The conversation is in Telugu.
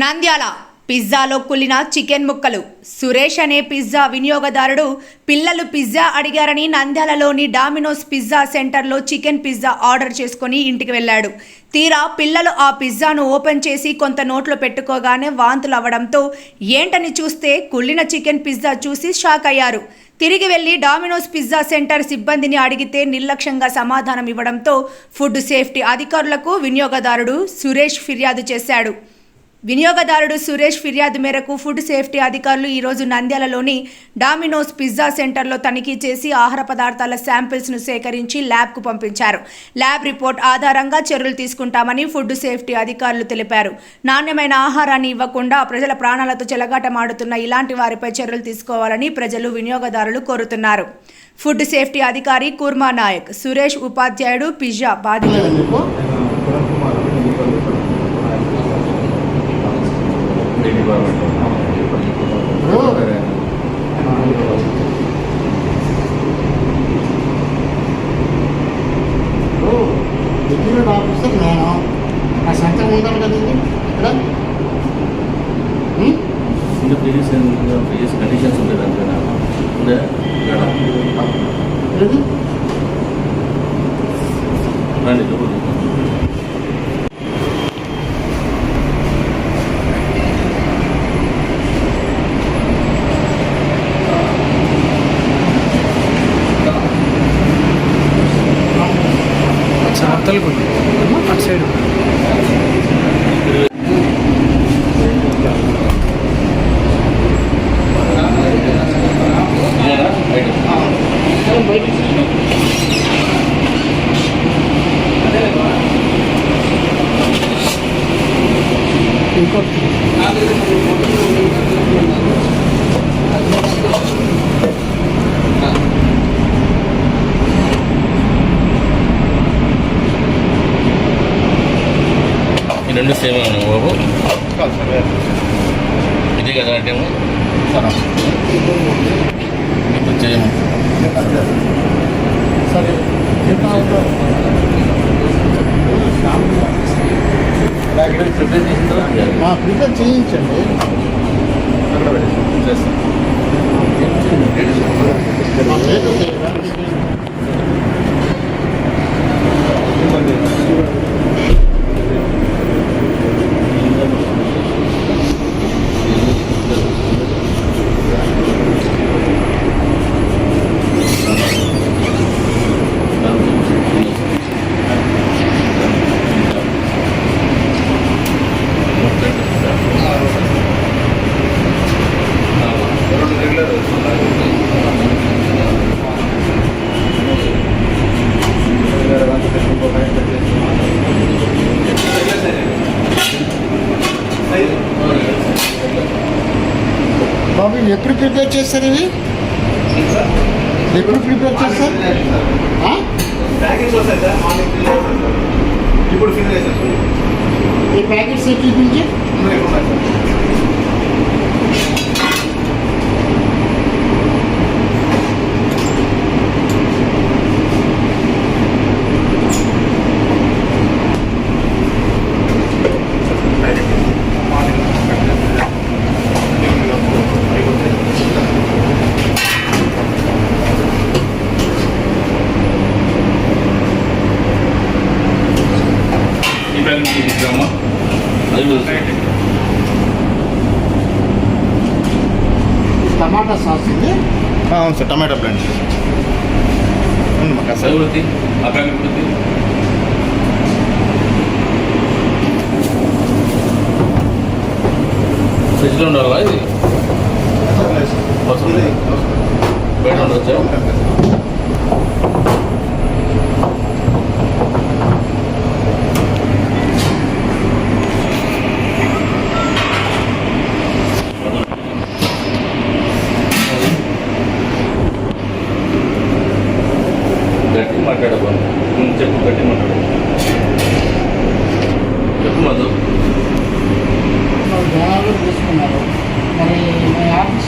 నంద్యాల పిజ్జాలో కుళ్ళిన చికెన్ ముక్కలు. సురేష్ అనే పిజ్జా వినియోగదారుడు పిల్లలు పిజ్జా అడిగారని నంద్యాలలోని డామినోస్ పిజ్జా సెంటర్లో చికెన్ పిజ్జా ఆర్డర్ చేసుకొని ఇంటికి వెళ్ళాడు. తీరా పిల్లలు ఆ పిజ్జాను ఓపెన్ చేసి కొంత నోట్లో పెట్టుకోగానే వాంతులు అవ్వడంతో ఏంటని చూస్తే కుళ్ళిన చికెన్ పిజ్జా చూసి షాక్ అయ్యారు. తిరిగి వెళ్ళి డామినోస్ పిజ్జా సెంటర్ సిబ్బందిని అడిగితే నిర్లక్ష్యంగా సమాధానం ఇవ్వడంతో ఫుడ్ సేఫ్టీ అధికారులకు వినియోగదారుడు సురేష్ ఫిర్యాదు చేశాడు. వినియోగదారుడు సురేష్ ఫిర్యాదు మేరకు ఫుడ్ సేఫ్టీ అధికారులు ఈరోజు నంద్యాలలోని డామినోస్ పిజ్జా సెంటర్లో తనిఖీ చేసి ఆహార పదార్థాల శాంపిల్స్ను సేకరించి ల్యాబ్కు పంపించారు. ల్యాబ్ రిపోర్ట్ ఆధారంగా చర్యలు తీసుకుంటామని ఫుడ్ సేఫ్టీ అధికారులు తెలిపారు. నాణ్యమైన ఆహారాన్ని ఇవ్వకుండా ప్రజల ప్రాణాలతో చెలగాటమాడుతున్న ఇలాంటి వారిపై చర్యలు తీసుకోవాలని ప్రజలు వినియోగదారులు కోరుతున్నారు. ఫుడ్ సేఫ్టీ అధికారి కూర్మా నాయక్ సురేష్ ఉపాధ్యాయుడు పిజ్జా బాధితుడు మీకు డిగ్రీ ఆఫీసర్ నేను ఆ సంతకం ఉండాలి కదా ఇది ఇక్కడ ఉం? ఇంకా ప్రీవియస్ ప్రీవియస్ కండిషన్స్ ఉంటాయి దానిపైన ఉందా ఇక్కడ ఏది? రండి లోపలికి. అవతలకు అటు సైడ్ ఇదేనా? రెండు సేమ్ ఉన్నాయి బాబు. ఇదే కదా అంటే మీకు? ఆ, ప్రిపేర్ చేయించండి. ఆ, బాబు ఇవి ఎప్పుడు ప్రిపేర్ చేస్తారు ఇవి? ఎప్పుడు ప్రిపేర్ చేస్తారు? ఆ? ప్యాకెట్స్ వస్తాయి సార్ మార్నింగ్ ఫిల్ చేస్తాం సార్ ఇప్పుడు ఫిల్ చేస్తాం సార్ ఈ ప్యాకెట్స్ ఎట్లు చూపించి అందరూ ఎక్కువ ఉన్నాయి సార్ ఈ ప్యాకెట్ తీసుకురామా అది కూడా టమాటా సాస్ ఇది? అవును సార్ టమాటా బ్లెండ్ ఉంది మాకు అసలు కూడా తీ. ఆ ప్యాకెట్ కూడా మాట్లాడబా చెప్పు గట్టి మాట్లాడు. చెప్పు మధు. జనాలు తీసుకున్నారు. మరి ఆఫీస్